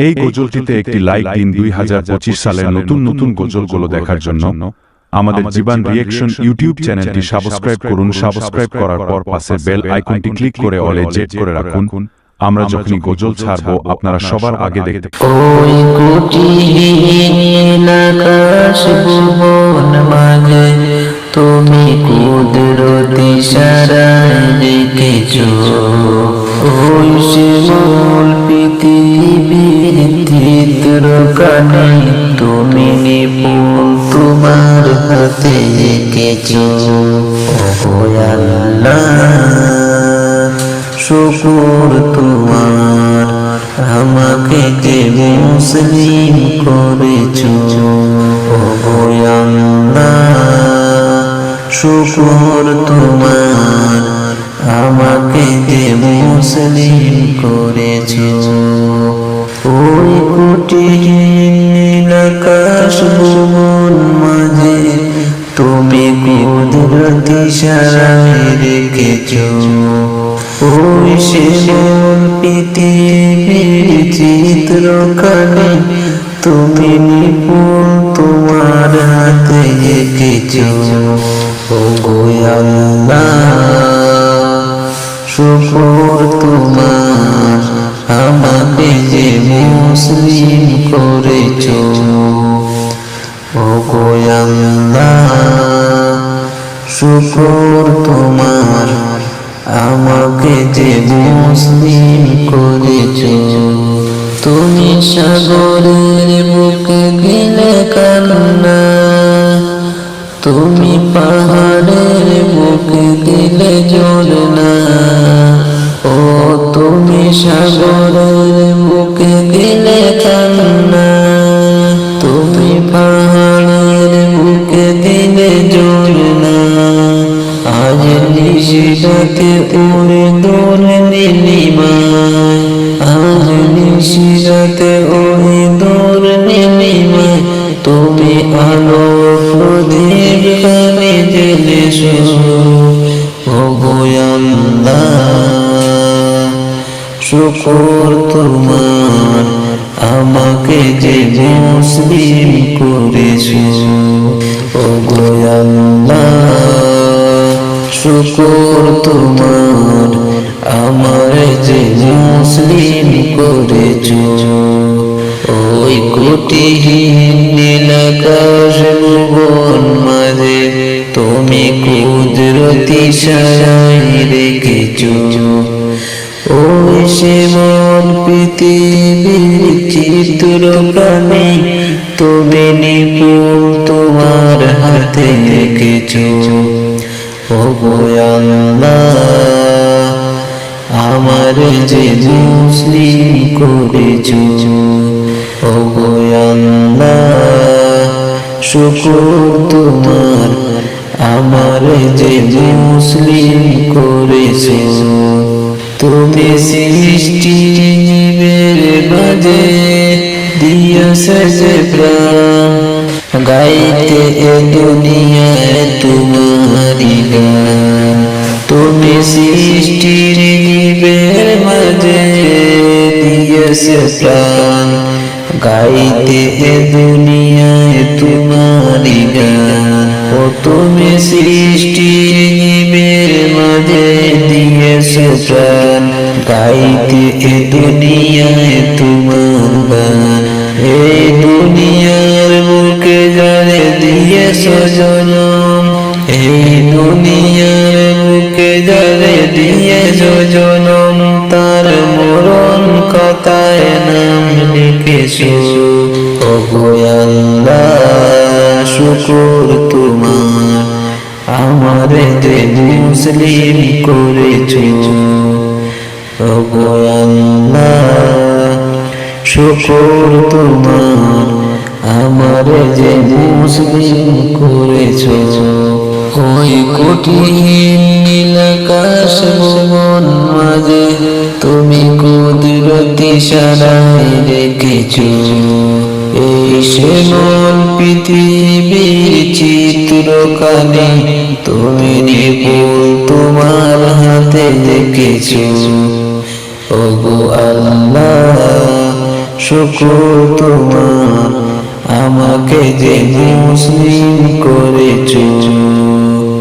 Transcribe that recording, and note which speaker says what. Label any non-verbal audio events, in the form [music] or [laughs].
Speaker 1: এই গজলটিতে একটি লাইক দিন দুই হাজার পঁচিশ সালের নতুন নতুন গজলগুলো দেখার জন্য আমাদের জীবন রিয়েকশন ইউটিউব চ্যানেলটি সাবস্ক্রাইব করুন সাবস্ক্রাইব করার পর পাশে বেল আইকনটি ক্লিক করে অলে জেট করে রাখুন। আমরা যখনই গজল ছাড়বো আপনারা সবার আগে দেখতে [laughs]
Speaker 2: কানে তুমি নিপুণ তোমার হাতে আল্লাহ, শুকুর তোমার, আমাকে যে মুসলিম করেছ। শুকুর তোমার, আমাকে যে মুসলিম করেছ। সারায় রেখেছ ওই সেমন পৃথিবীর চিত্র কানে তুমি নিপুণ তোমার হাতে এঁকেছ। ও গোয়াল্লা শুকর তোমার আমাকে যে মুসলিম করেছ ও গোয়াল্লা শুকর তোমার। আমাকে যে মুসলিম করেছ, তুমি সাগরের বুকে দিলে কান্না। তুমি পাহাড়ের বুকে দিলে ঝরনা ও তুমি সাগরের বুকে দিলে কান্না। তুমি পাহাড়ের বুকে দিলে আজ নিশিরাতে উড়ে দোর নীলিমায় আজ উড়ে দোর নীলিমায় তুমি আলো প্রদীপ কানে জেলে শুকর তোমার, আমাকে যে মুসলিম করেছ। তোমার, আমার যে মুসলিম করেছ, ওই কোটিহীন নীলাকাশ ভুবন মাঝে তুমি কুদরতি সারাই রেখেছ। ওই সেমন পৃথিবীর চিত্র প্রাণে, তুমি নিপুণ তোমার হাতে রেখেছ। ও গোয়াল্লা আমার যে মুসলিম করেছ শুকুর তোমার। আমার যে মুসলিম করেছ, তুমি সৃষ্টি জীবের মাঝে দিয়েছে প্রাণ। গাইতে এ দুনিয়ায় তোমারি গান। তুমি সৃষ্টির জীবের মাঝে দিয়েছে প্রাণ। গাইতে এ দুনিয়ায় তোমারি গান। ও তুমি সৃষ্টির জীবের মাঝে দিয়েছে প্রাণ। গাইতে এ দুনিয়ায় তোমার যারে দিয়েছ জনম তার মরণ কথায় নাম লিখেছ। গোয়াল্লা শুকুর তোমার। আমার যে মুসলিম করেছ। গোয়াল্লা শুকুর তোমার। আমার যে মুসলিম করেছ। ওই কঠিন সারাই রেখেছ এই শ্যামল পৃথিবীর চিত্র কানে তুমি নিপুণ তোমার হাতে দেখেছ। ওগো আল্লাহ, শুকুর তোমার, আমাকে যে মুসলিম করে